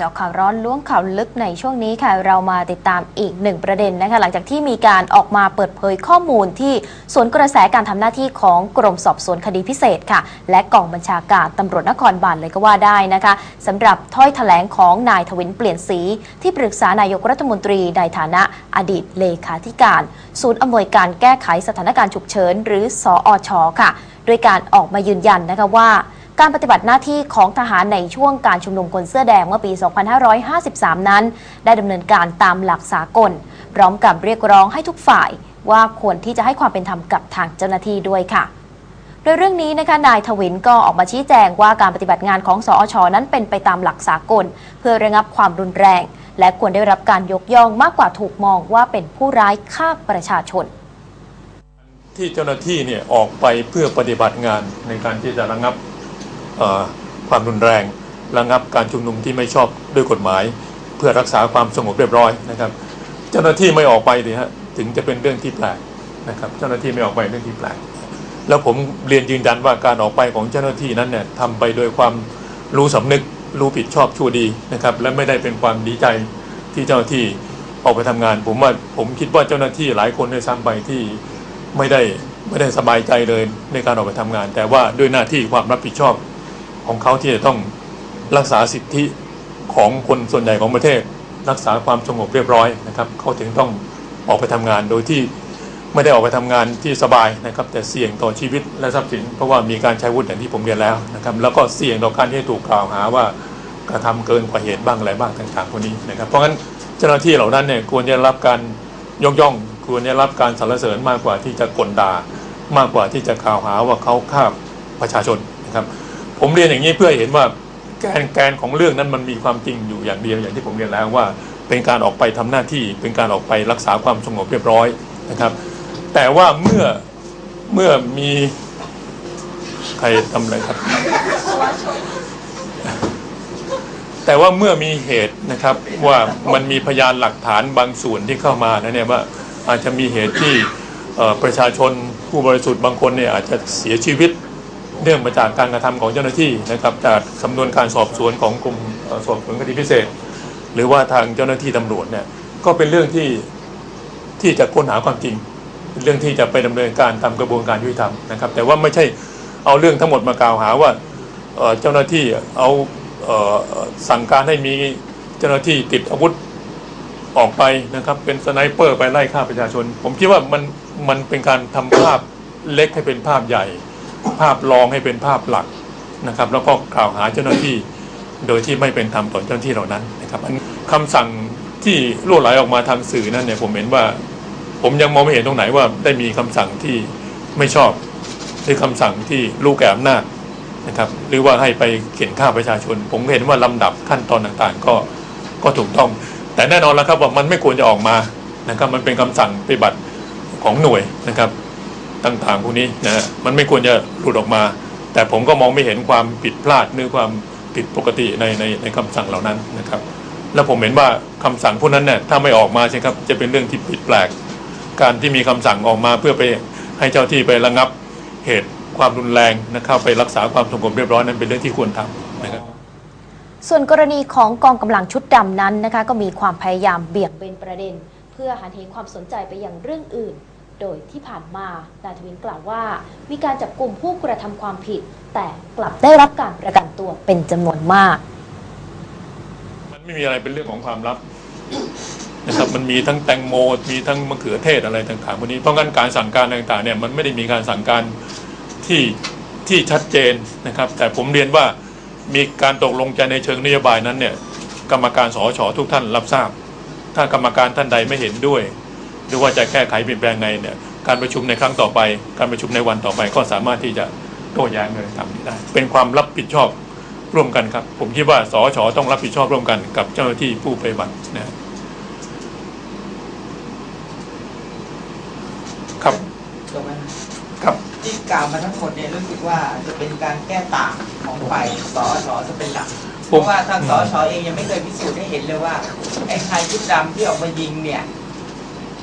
จาะข่าวร้อนล้วงข่าวลึกในช่วงนี้ค่ะ เรามาติดตามอีกหนึ่งประเด็นนะคะ หลังจากที่มีการออกมาเปิดเผยข้อมูลที่สวนกระแสการทำหน้าที่ของกรมสอบสวนคดีพิเศษค่ะ และกองบัญชาการตำรวจนครบาลเลยก็ว่าได้นะคะสำหรับถ้อยแถลงของนายทวินเปลี่ยนสี ที่ปรึกษานายกรัฐมนตรีในฐานะอดีตเลขาธิการ ศูนย์อำนวยการแก้ไขสถานการณ์ฉุกเฉินหรือสอชค่ะด้วยการออกมายืนยันนะคะว่า การปฏิบัติหน้าที่ของทหารในช่วงการชุมนุมคนเสื้อแดงเมื่อปี 2553 นั้น ได้ดำเนินการตามหลักสากล พร้อมกับเรียกร้องให้ทุกฝ่าย ว่าควรที่จะให้ความเป็นธรรมกับทางเจ้าหน้าที่ด้วยค่ะโดยเรื่องนี้นะคะ นายทวินก็ออกมาชี้แจงว่าการปฏิบัติงานของสอชนั้นเป็นไปตามหลักสากล เพื่อระงับความรุนแรง และควรได้รับการยกย่องมากกว่าถูกมองว่าเป็นผู้ร้ายฆ่าประชาชน ที่เจ้าหน้าที่เนี่ยออกไปเพื่อปฏิบัติงานในการที่จะระงับ ความรุนแรง ระงับการชุมนุมที่ไม่ชอบด้วยกฎหมาย เพื่อรักษาความสงบเรียบร้อยนะครับ เจ้าหน้าที่ไม่ออกไปดิฮะถึงจะเป็นเรื่องที่แปลกนะครับเจ้าหน้าที่ไม่ออกไปเรื่องที่แปลกแล้วผมเรียนยืนยันว่าการออกไปของเจ้าหน้าที่นั้นเนี่ยทำไปโดยความรู้สำนึกรู้ผิดชอบชั่วดีนะครับ และไม่ได้เป็นความดีใจที่เจ้าหน้าที่ออกไปทำงาน ผมว่าผมคิดว่าเจ้าหน้าที่หลายคนด้วยซ้ำไปที่ไม่ได้ไม่ได้สบายใจเลยในการออกไปทำงาน แต่ว่าด้วยหน้าที่ความรับผิดชอบ ของเขาที่จะต้องรักษาสิทธิของคนส่วนใหญ่ของประเทศ รักษาความสงบเรียบร้อยนะครับเขาถึงต้องออกไปทำงานโดยที่ไม่ได้ออกไปทำงานที่สบายนะครับ แต่เสี่ยงต่อชีวิตและทรัพย์สิน เพราะว่ามีการใช้อาวุธอย่างที่ผมเรียนแล้วนะครับ แล้วก็เสี่ยงต่อการที่ถูกกล่าวหาว่ากระทำเกินกว่าเหตุบ้างอะไรบ้างต่างๆพวกนี้นะครับ เพราะงั้นเจ้าหน้าที่เหล่านั้นเนี่ยควรจะรับการยกย่องควรจะรับการสรรเสริญมากกว่าที่จะกลด่ามากกว่าที่จะกล่าวหาว่าเขาฆ่าประชาชนนะครับ ผมเรียนอย่างนี้เพื่อเห็นว่าแกนแกนของเรื่องนั้นมันมีความจริงอยู่อย่างเดียวอย่างที่ผมเรียนแล้วว่า เป็นการออกไปทำหน้าที่ เป็นการออกไปรักษาความสงบเรียบร้อยนะครับ แต่ว่าเมื่อเมื่อมีใครทำอะไรครับ แต่ว่าเมื่อมีเหตุนะครับว่ามันมีพยานหลักฐานบางส่วนที่เข้ามานะเนี่ยว่าอาจจะมีเหตุที่ประชาชนผู้บริสุทธิ์บางคนเนี่ยอาจจะเสียชีวิต เนื่องมาจากการกระทำของเจ้าหน้าที่นะครับจากสำนวนการสอบสวนของกรมสอบสวนคดีพิเศษ หรือว่าทางเจ้าหน้าที่ตำรวจเนี่ยก็เป็นเรื่องที่ที่จะค้นหาความจริงเป็นเรื่องที่จะไปดำเนินการตามกระบวนการยุติธรรมนะครับ แต่ว่าไม่ใช่เอาเรื่องทั้งหมดมากล่าวหาว่าเจ้าหน้าที่เอาเออสั่งการให้มีเจ้าหน้าที่ติดอาวุธออกไปนะครับ เป็นสไนเปอร์ไปไล่ฆ่าประชาชน ผมคิดว่ามันมันเป็นการทำภาพเล็กให้เป็นภาพใหญ่ ภาพรองให้เป็นภาพหลักนะครับ แล้วก็กล่าวหาเจ้าหน้าที่โดยที่ไม่เป็นธรรมต่อเจ้าหน้าที่เหล่านั้นนะครับอันคำสั่งที่รั่วไหลออกมาทางสื่อนั่นเนี่ยผมเห็นว่า ผมยังมองไม่เห็นตรงไหนว่าได้มีคำสั่งที่ไม่ชอบหรือคำสั่งที่ลูกแก่อำนาจนะครับ หรือว่าให้ไปเขียนฆ่าประชาชน ผมเห็นว่าลำดับขั้นตอนต่างๆ ก็ก็ถูกต้อง แต่แน่นอนแล้วครับว่ามันไม่ควรจะออกมานะครับ มันเป็นคำสั่งปฏิบัติของหน่วยนะครับ ต่างๆพวกนี้นะฮะมันไม่ควรจะหลุดออกมา แต่ผมก็มองไม่เห็นความผิดพลาดหรือความผิดปกติในในในคำสั่งเหล่านั้นนะครับ แล้วผมเห็นว่าคำสั่งพวกนั้นเนี่ยถ้าไม่ออกมาใช่ครับจะเป็นเรื่องที่ผิดแปลก การที่มีคำสั่งออกมาเพื่อไปให้เจ้าที่ไประงับเหตุความรุนแรงนะครับไปรักษาความสงบเรียบร้อยนั้นเป็นเรื่องที่ควรทำนะครับส่วนกรณีของกองกำลังชุดดำนั้นนะคะก็มีความพยายามเบี่ยงเบนประเด็น เพื่อหันเหความสนใจไปอยังเรื่องอื่น โดยที่ผ่านมานายทวินกล่าวว่า มีการจับกลุ่มผู้กระทำความผิด แต่กลับได้รับการประกันตัวเป็นจำนวนมาก มันไม่มีอะไรเป็นเรื่องของความลับนะครับมันมีทั้งแตงโมมีทั้งมะเขือเทศอะไรต่างๆพวกนี้เพราะงั้นการสั่งการต่างๆเนี่ยมันไม่ได้มีการสั่งการที่ที่ชัดเจนนะครับ แต่ผมเรียนว่ามีการตกลงใจในเชิงนโยบายนั้นเนี่ยกรรมการสอชอทุกท่านรับทราบ ถ้ากรรมการท่านใดไม่เห็นด้วย หรือว่าจะแก้ไขเปลี่ยนแปลงไงเนี่ยการประชุมในครั้งต่อไป การประชุมในวันต่อไปก็สามารถที่จะโต้แย้งอะไรต่างๆนี้ได้ เป็นความรับผิดชอบร่วมกันครับ ผมคิดว่าสอชอต้องรับผิดชอบร่วมกันกับเจ้าหน้าที่ผู้ปฏิบัตินะครับครับถูกไหมครับที่กล่าวมาทั้งหมดเนี่ยรู้สึกว่าจะเป็นการแก้ต่างของฝ่ายสอชจะเป็นหลักเพราะว่าทางสอชเองยังไม่เคยพิสูจน์ให้เห็นเลยว่าไอ้ชายชุดดำที่ออกมายิงเนี่ย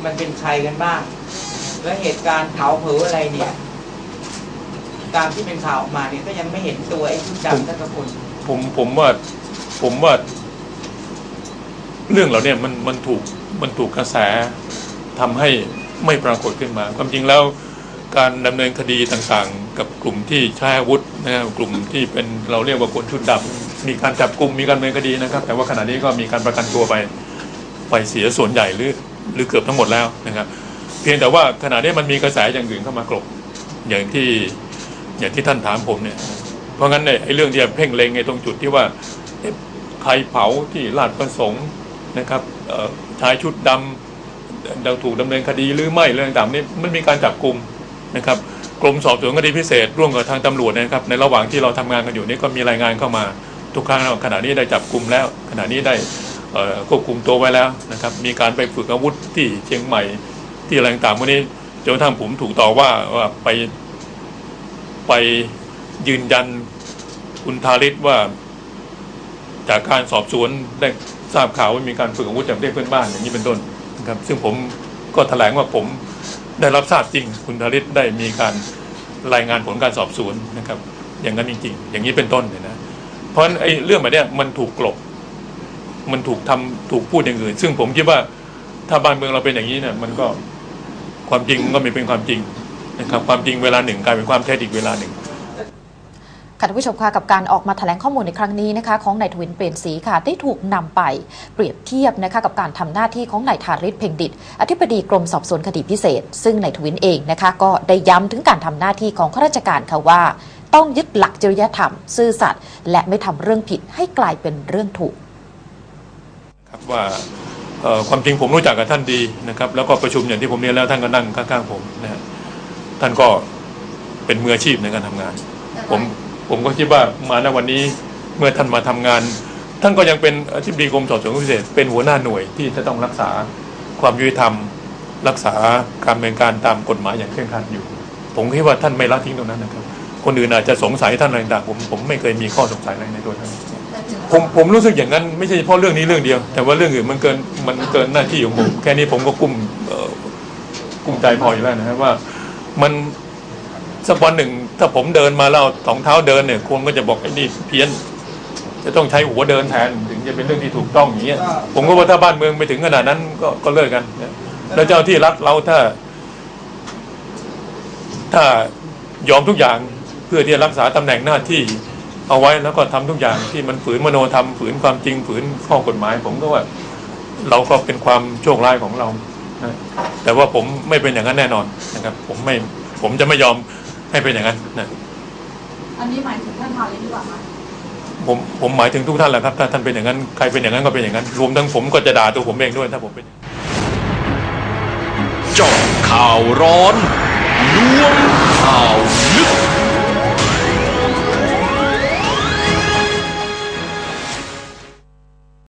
มันเป็นใครกันบ้าง และเหตุการณ์เผาเผลออะไรเนี่ย ตามที่เป็นข่าวออกมาเนี่ยก็ยังไม่เห็นตัวไอ้ชุดดำทักคน ผมผมว่าผมว่า เรื่องเหล่าเนี้มันมันถูกมันถูกกระแสทำให้ไม่ปรากฏขึ้นมา ความจริงแล้วการดำเนินคดีต่างๆ กับกลุ่มที่ใช้อาวุธนะครับกลุ่มที่เป็นเราเรียกว่าคนชุดดำมีการจับกลุ่มมีการดำเนินคดีนะครับ แต่ว่าขณะนี้ก็มีการประกันตัวไปไปเสียส่วนใหญ่หรือ หรือเกือบทั้งหมดแล้วนะครับ เพียงแต่ว่าขณะนี้มันมีกระแสอย่างอื่นเข้ามากลบอย่างที่อย่างที่ท่านถามผมเนี่ย เพราะงั้นเนี่ยไอ้เรื่องที่เพ่งเล็งไอ้ตรงจุดที่ว่าใครเผาที่ลาดประสงค์นะครับชายชุดดำเราถูกดำเนินคดีหรือไม่เรื่องต่างๆนี่มันมีการจับกลุ่มนะครับกรมสอบสวนคดีพิเศษร่วมกับทางตำรวจนะครับ ในระหว่างที่เราทำงานกันอยู่นี่ก็มีรายงานเข้ามา ทุกครั้งขณะนี้ได้จับกลุ่มแล้ว ขณะนี้ได้ ควบคุมตัวไว้แล้วนะครับ มีการไปฝึกอาวุธที่เชียงใหม่ที่อะไรต่างๆวันนี้จนกระทั่งผมถูกต่อว่าว่าไปไปยืนยันคุณทาริศว่า จากการสอบสวนได้ทราบข่าวว่ามีการฝึกอาวุธจากประเทศเพื่อนบ้านอย่างนี้เป็นต้นนะครับ ซึ่งผมก็แถลงว่าผมได้รับทราบจริง คุณทาริศได้มีการรายงานผลการสอบสวนนะครับ อย่างนั้นจริงๆ อย่างนี้เป็นต้นเนี่ยนะเพราะไอ้เรื่องแบบนี้มันถูกกลบ มันถูกทำถูกพูดอย่างอื่น ซึ่งผมคิดว่าถ้าบ้านเมืองเราเป็นอย่างนี้เนี่ยมันก็ความจริงก็ไม่เป็นความจริงนะครับความจริงเวลาหนึ่งกลายเป็นความเท็จอีกเวลาหนึ่งค่ะท่านผู้ชมคะกับการออกมาแถลงข้อมูลในครั้งนี้นะคะของนายทวินเปลี่ยนสีค่ะได้ถูกนำไปเปรียบเทียบนะคะกับการทำหน้าที่ของนายธาริศเพ่งดิตอธิบดีกรมสอบสวนคดีพิเศษ ซึ่งนายทวินเองนะคะก็ได้ย้ำถึงการทำหน้าที่ของข้าราชการค่ะว่า ต้องยึดหลักจริยธรรม ซื่อสัตย์และไม่ทำเรื่องผิดให้กลายเป็นเรื่องถูก ว่าเอ่อความจริงผมรู้จักกับท่านดีนะครับ แล้วก็ประชุมอย่างที่ผมเรียนแล้วท่านก็นั่งข้างๆผมนะฮะท่านก็เป็นมืออาชีพในการทำงาน ผมผมก็คิดว่ามาณวันนี้เมื่อท่านมาทำงาน ท่านก็ยังเป็นอธิบดีกรมสอบสวนคดีพิเศษ เป็นหัวหน้าหน่วยที่จะต้องรักษาความยุติธรรม รักษาการดำเนินการตามกฎหมายอย่างเคร่งครัดอยู่ ผมคิดว่าท่านไม่ละทิ้งตรงนั้นนะครับ คนอื่นอาจจะสงสัยท่านอะไรต่างๆผมผมไม่เคยมีข้อสงสัยอะไรในตัวท่าน ผมผมรู้สึกอย่างนั้นไม่ใช่เฉพาะเรื่องนี้เรื่องเดียว แต่ว่าเรื่องอื่นมันเกินมันเกินหน้าที่ของผม แค่นี้ผมก็กุ้มกุ้มใจพออยู่แล้วนะครับว่ามันสักวันหนึ่ง ถ้าผมเดินมาแล้วสองเท้าเดินเนี่ยคนก็จะบอกไอ้นี่เพี้ยน จะต้องใช้หัวเดินแทนถึงจะเป็นเรื่องที่ถูกต้องอย่างเงี้ยผมก็ว่าถ้าบ้านเมืองไปถึงขนาดนั้นก็ก็เลิกกันแล้วเจ้าที่รัฐเราถ้า ถ้ายอมทุกอย่างเพื่อที่จะรักษาตำแหน่งหน้าที่ เอาไว้แล้วก็ทำทุกอย่างที่มันฝืนมโนธรรมฝืนความจริงฝืนข้อกฎหมาย ผมก็ว่า เราก็เป็นความโชคร้ายของเรานะแต่ว่าผมไม่เป็นอย่างนั้นแน่นอนนะครับ ผมไม่ผมจะไม่ยอมให้เป็นอย่างนั้นนะอันนี้หมายถึงท่านทาริสหรือเปล่าคะผมผมหมายถึงทุกท่านแหละครับ ถ้าท่านเป็นอย่างนั้นใครเป็นอย่างนั้นก็เป็นอย่างนั้น รวมทั้งผมก็จะด่าตัวผมเองด้วยถ้าผมเป็นเจาะข่าวร้อนล้วง